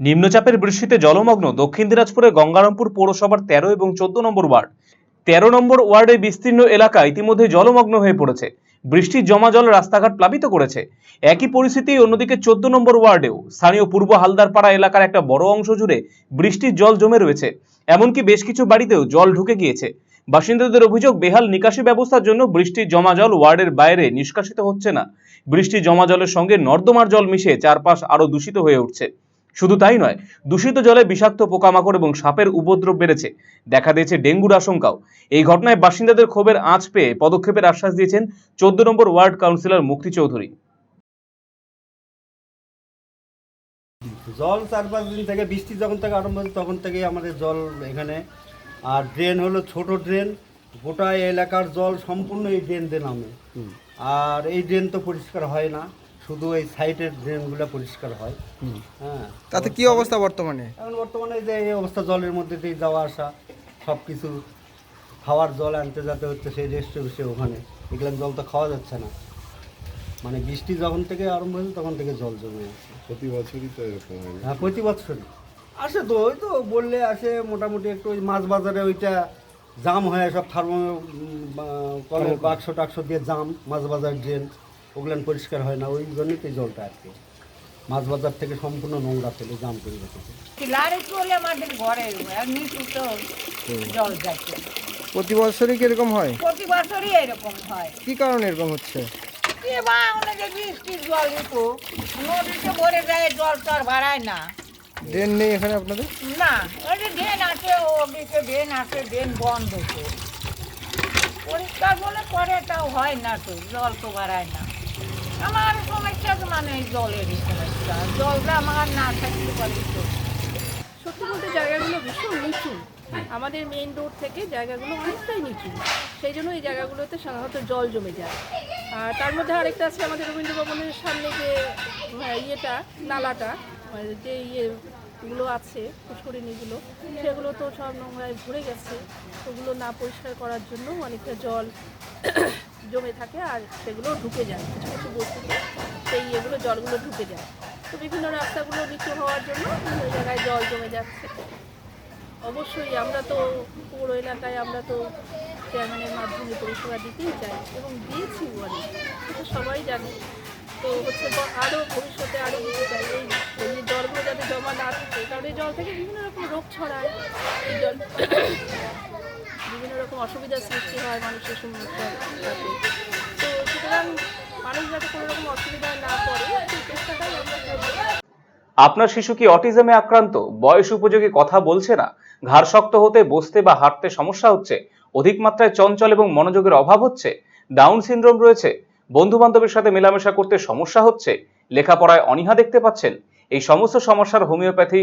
নিম্নচাপের বৃষ্টিতে জলমগ্ন দক্ষিণ দিনাজপুরের গঙ্গারামপুর পৌরসভার তেরো এবং চোদ্দ নম্বর ওয়ার্ড। তেরো নম্বর ওয়ার্ডে বিস্তীর্ণ এলাকা ইতিমধ্যে জলমগ্ন হয়ে পড়েছে। বৃষ্টির জমা জল রাস্তাঘাট প্লাবিত করেছে। একই পরিস্থিতি অন্যদিকে চোদ্দ নম্বর ওয়ার্ডেও। স্থানীয় পূর্ব হালদারপাড়া এলাকার একটা বড় অংশ জুড়ে বৃষ্টির জল জমে রয়েছে। এমনকি বেশ কিছু বাড়িতেও জল ঢুকে গিয়েছে। বাসিন্দাদের অভিযোগ, বেহাল নিকাশি ব্যবস্থার জন্য বৃষ্টির জমা জল ওয়ার্ডের বাইরে নিষ্কাশিত হচ্ছে না। বৃষ্টির জমা জলের সঙ্গে নর্দমার জল মিশে চারপাশ আরও দূষিত হয়ে উঠছে। শুধু তাই নয় দূষিত জলে বিষাক্ত পোকামাকড় এবং সাপের উপদ্রব বেড়েছে। দেখা দিয়েছে ডেঙ্গুর আশঙ্কাও। এই ঘটনায় বাসিন্দাদের ক্ষোভের আঁচ পেয়ে পদক্ষেপের আশ্বাস দিয়েছেন চোদ্দ নম্বর ওয়ার্ড কাউন্সিলর মুক্তি চৌধুরী। জল চার পাঁচ দিন থেকে বৃষ্টি যখন থেকে আরম্ভ হয়েছে তখন থেকেই আমাদের জল এখানে। আর ড্রেন হলো ছোট ড্রেন গোটা এলাকার জল সম্পূর্ণ এই ড্রেন দিয়ে নামে আর এই ড্রেন তো পরিষ্কার হয় না। শুধু এই সাইডের ড্রেনগুলো পরিষ্কার হয়। হ্যাঁ তাতে কি অবস্থা বর্তমানে? এখন বর্তমানে যে এই অবস্থা জলের মধ্যে দিয়ে যাওয়া আসা সব কিছু খাওয়ার জল আনতে যেতে হচ্ছে সেই রেস্টে ওখানে। এগুলো জল তো খাওয়া যাচ্ছে না। মানে বৃষ্টি যখন থেকে আরম্ভ হয়েছে তখন থেকে জল জমে আছে। প্রতি বছরই তো এরকম না? হ্যাঁ প্রতি বছরই। আসে তো ওই তো বললে আসে মোটামুটি একটু ওই মাছ বাজারে ওইটা জাম হয় সব থার্মো কলের বাক্স টাক্স দিয়ে জাম মাছ বাজার ড্রেন। ওগুলান পরিষ্কার হয় না ওই জন্যই তো জলটা আর কি মাছ বাজার থেকে সম্পূর্ণ নোংরা ফেলে জাম করে রেখেছে। লারে চলে আমাদের ঘরে আর নিচু তো জল যাচ্ছে। প্রতি বছরই কি এরকম হয়? প্রতি বছরই এরকম হয়। কি কারণে এরকম হচ্ছে? এ বা আমাদের বৃষ্টির জল একটু নদীতে ভরে যায় জল তো আর বাড়ায় না। ড্রেন নেই এখানে আপনাদের? না ওই যে ড্রেন আছে ও দিকে ড্রেন আছে ড্রেন বন্ধ তো। পরিষ্কার বলে পরে তাও হয় না তো জল তো বাড়ায় না। আমার সমস্যা মানে আমার না থাকতে জায়গাগুলো ভীষণ নিচু। আমাদের মেইন রোড থেকে জায়গাগুলো অনেকটাই নিচু। সেই জন্য এই জায়গাগুলোতে সাধারণত জল জমে যায়। আর তার মধ্যে আরেকটা আছে আমাদের রবীন্দ্র ভবনের সামনে যে ইয়েটা, নালাটা যে ইয়েগুলো আছে, পুষ্করিণীগুলো, সেগুলো তো সব নোংরায় ভরে গেছে। ওগুলো না পরিষ্কার করার জন্য অনেকটা জল জমে থাকে আর সেগুলো ঢুকে যায়, কিছু কিছু বস্তুতে। সেই ইয়েগুলো জলগুলো ঢুকে যায়। তো বিভিন্ন রাস্তাগুলো নিচু হওয়ার জন্য বিভিন্ন জায়গায় জল জমে যাচ্ছে। অবশ্যই আমরা তো পৌর এলাকায় আমরা তো চেয়ারম্যানের মাধ্যমে পরিষেবা দিতেই চাই এবং দিয়েছি অনেক এটা সবাই জানে। তো হচ্ছে আরও ভবিষ্যতে আরও দিতে চাই। এই জলগুলো যাতে জমা না থাকে, কারণ এই জল থেকে বিভিন্ন রকম রোগ ছড়ায়। এই জল রকম অসুবিধার সৃষ্টি হয় মানুষের সমস্যা তো সুতরাং মানুষ যাতে কোনো রকম অসুবিধায় না পড়ে, সেই চেষ্টাটাই আমরা করব। আপনার শিশু কি অটিজমে আক্রান্ত? বয়স উপযোগী কথা বলছে না? ঘাড় শক্ত হতে, বসতে বা হাঁটতে সমস্যা হচ্ছে? অধিক মাত্রায় চঞ্চল এবং মনোযোগের অভাব হচ্ছে? ডাউন সিনড্রোম রয়েছে? বন্ধু বান্ধবের সাথে মেলামেশা করতে সমস্যা হচ্ছে? লেখাপড়ায় অনীহা দেখতে পাচ্ছেন? এই সমস্ত সমস্যার homeopathy